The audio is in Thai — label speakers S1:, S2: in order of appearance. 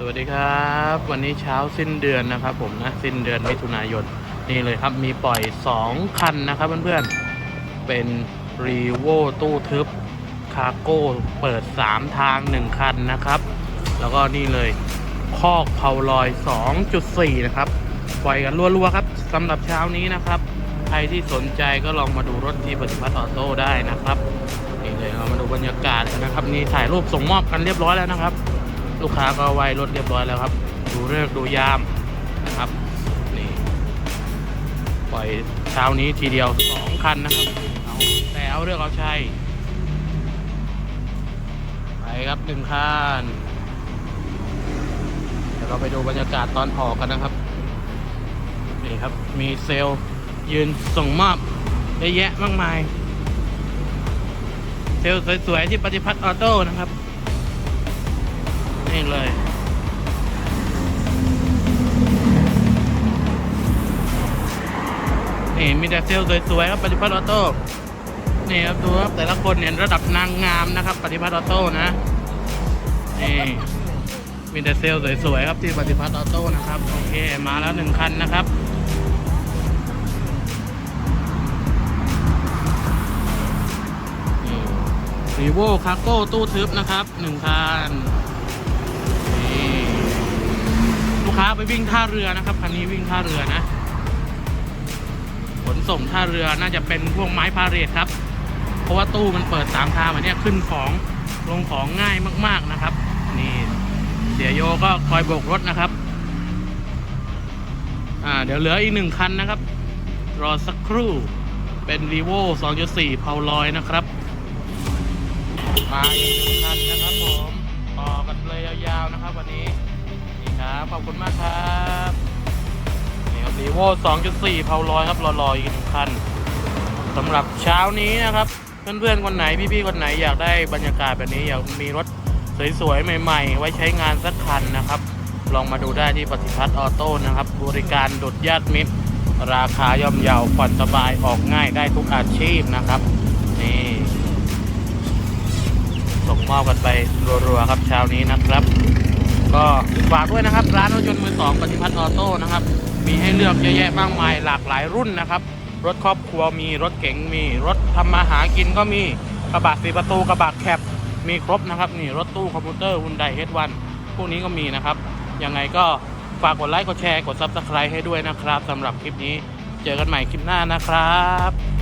S1: สวัสดีครับ วันนี้เช้าสิ้นเดือนนะครับ ผมนะสิ้นเดือนมิถุนายนนี่เลยครับมีปล่อย 2 คันนะครับเพื่อนๆเป็นรีโวตู้ทึบคาโก้เปิด 3 ทาง 1 คันนะครับ แล้วก็นี่เลยคอกเผาลอย 2.4 นะครับปล่อยกันรัวๆครับสำหรับเช้านี้นะครับ ใครที่สนใจก็ลองมาดูรถที่ปฏิพัฒน์ออโต้ได้นะครับนี่เลยเรามาดูบรรยากาศนะครับนี่ถ่ายรูปส่งมอบกันเรียบร้อยแล้วนะครับ ลูกค้าก็ไว้รถเรียบร้อยแล้วครับ ดูเลิกดูยามนะครับนี่ปล่อยเช้านี้ทีเดียวสองคันนะครับเอาแต่เอาเรื่องเอาชัยไปครับหนึ่งคันเดี๋ยวเราไปดูบรรยากาศตอนออกกันนะครับนี่ครับมีเซลยืนส่งมอบเยอะแยะมากมาย เซลสวยๆที่ปฏิพัฒน์ออโต้นะครับ นี่เลย นี่มีแต่เซลล์สวยๆครับปฏิพัฒน์ออโต้นี่ครับดูครับแต่ละคนเนี่ยระดับนางงามนะครับ ปฏิพัฒน์ออโต้นะนี่มีแต่เซลล์สวยๆครับที่ปฏิพัฒน์ออโต้นะครับโอเคมาแล้วหนึ่งคันนะครับรีโวคาโก้ตู้ทึบนะครับหนึ่งคัน ค้าไปวิ่งท่าเรือนะครับคันนี้วิ่งท่าเรือนะ ขนส่งท่าเรือน่าจะเป็นพวกไม้พาเรทครับ เพราะว่าตู้มันเปิดสามทางแบบนี้ขึ้นของลงของง่ายมากๆนะครับ นี่เสียโยก็คอยโบกรถนะครับ อ่าเดี๋ยวเหลืออีกหนึ่งคันนะครับ รอสักครู่เป็นรีโว่2.4เพาลอยนะครับ มาอีกหนึ่งคันนะครับผม ต่อกันเลยยาวๆนะครับวันนี้ ขอบคุณมากครับนี่ครับรีโว2.4เพาลอยครับรอๆอีกหนึ่งคันสำหรับเช้านี้นะครับ เพื่อนๆคนไหนพี่ๆคนไหนอยากได้บรรยากาศแบบนี้อยากมีรถสวยๆใหม่ ๆ ไว้ใช้งานสักคันนะครับ ลองมาดูได้ที่ปฏิพัฒน์ออโต้นะครับ บริการดุดญาติมิตร ราคาย่อมเยาผ่อนสบายออกง่ายได้ทุกอาชีพนะครับนี่ส่งมอบกันไปรัวๆครับเช้านี้นะครับ ก็ฝากด้วยนะครับ ร้านรถยนต์มือสองปฏิพัฒน์ออโต้นะครับ มีให้เลือกเยอะแยะมากมายหลากหลายรุ่นนะครับ รถครอบครัวมีรถเก๋งมีรถทำมาหากินก็มีกระบะสีประตูกระบะแคปมีครบนะครับนี่รถตู้คอมพิวเตอร์ฮุนไดเฮดวันพวกนี้ก็มีนะครับ ยังไงก็ฝากกดไลค์กดแชร์กดซับสไครต์ให้ด้วยนะครับสำหรับคลิปนี้ เจอกันใหม่คลิปหน้านะครับ